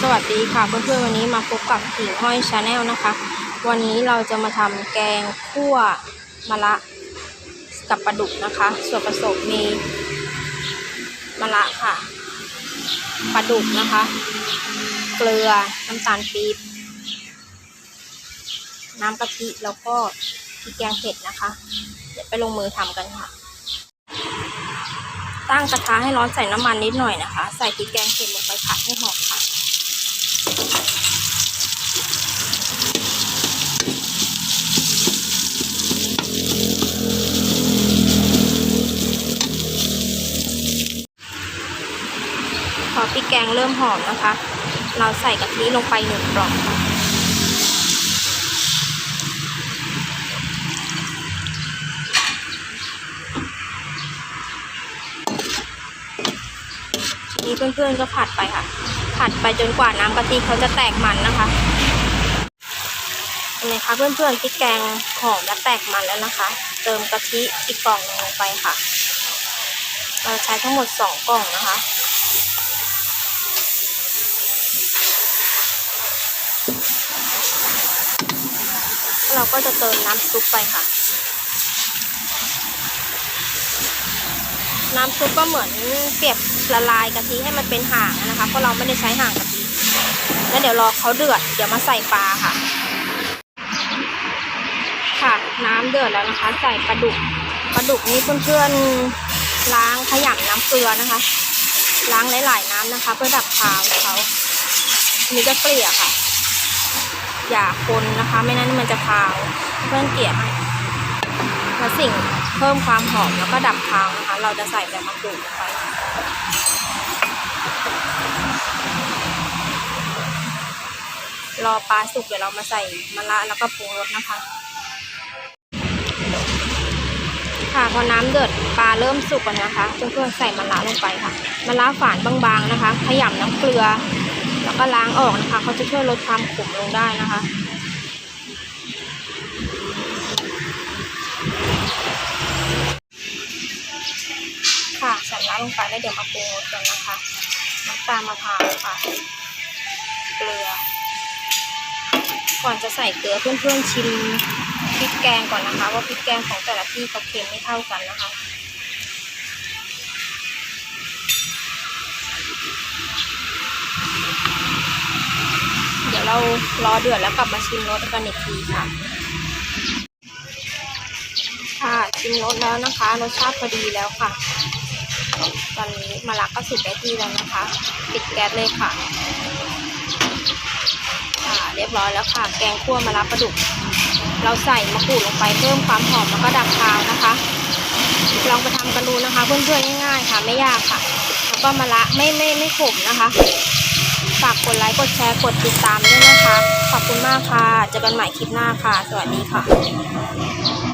สวัสดีค่ะเพื่อนๆวันนี้มาพบกับหิ่งห้อยชาแนลนะคะ วันนี้เราจะมาทำแกงคั่วมะระกับปลาดุกนะคะ ส่วนผสมมีมะระค่ะปลาดุกนะคะ เกลือน้ำตาลปี๊บน้ำกะทิแล้วก็พริกแกงเผ็ดนะคะ เดี๋ยวไปลงมือทำกันค่ะ ตั้งกระทะให้ร้อนใส่น้ำมันนิดหน่อยนะคะ ใส่พริกแกงเผ็ดลงไปผัดให้หอม อพริกแกงเริ่มหอมนะคะ เราใส่กะทิลงไปหนึ่งกล่องค่ะนี่เพื่อนๆก็ผัดไปค่ะ ผัดไปจนกว่าน้ำกะทิเขาจะแตกมันนะคะเห็นไหมคะเพื่อนๆพริกแกงหอมและแตกมันแล้วนะคะ เติมกะทิอีกกล่องหนึงลงไปค่ะ เราใช้ทั้งหมดสองกล่องนะคะ แล้ว เราก็จะเติมน้ำซุปไปค่ะ น้ำซุปก็เหมือนเปรียบละลายกะทิให้มันเป็นห่างนะคะเพราะเราไม่ได้ใช้ห่างกะทิแล้วเดี๋ยวรอเขาเดือดเดี๋ยวมาใส่ปลาค่ะ ค่ะน้ำเดือดแล้วนะคะ ใส่ปลาดุกปลาดุกนี้เพื่อนๆล้างขยำน้ำเกลือนะคะ ล้างหลายๆน้ำนะคะ เพื่อดับคาวเขาอันนี้ก็เกลี่ยค่ะ อย่าคนนะคะ ไม่นั้นมันจะคาวเพื่อนเกลี่ยให้แล้วสิ่งเพิ่มความหอมแล้วก็ดับคาวนะคะ เราจะใส่ใบมะกรูดลงไปรอปลาสุกเดี๋ยวเรามาใส่มะระแล้วก็ปรุงรสนะคะ ค่ะพอน้ำเดือดปลาเริ่มสุกแล้วนะคะเพื่อนๆใส่มะระลงไปค่ะมะระฝานบางๆนะคะ ขยำน้ำเกลือ แล้วก็ล้างออกนะคะ เขาจะช่วยลดความขมลงได้นะคะค่ะใส่น้ำลงไปแล้วเดี๋ยวมาปรุงรสกันนะคะน้ำตาลมะพร้าวค่ะ เกลือ ก่อนจะใส่เกลือเพื่อนๆชิมพริกแกงก่อนนะคะ ว่าพริกแกงของแต่ละที่เขาเค็มไม่เท่ากันนะคะ เดี๋ยวเรารอเดือดแล้วกลับมาชิมรสกันอีกทีค่ะ ค่ะชิมรสแล้วนะคะรสชาติพอดีแล้วค่ะ ตอนนี้มะระก็สุกได้ที่แล้วนะคะ ปิดแก๊สเลยค่ะค่ะ เรียบร้อยแล้วค่ะ แกงคั่วมะระปลาดุก เราใส่มะกรูดลงไปเพิ่มความหอมแล้วก็ดับคาวนะคะลองไปทำกันดูนะคะ เพื่อนๆง่ายๆค่ะ ไม่ยากค่ะ แล้วก็มะระไม่ไม่ไม่ขมนะคะ ฝากกดไลค์ กดแชร์ กดติดตามด้วยนะคะ ขอบคุณมากค่ะ เจอกันใหม่คลิปหน้าค่ะ สวัสดีค่ะ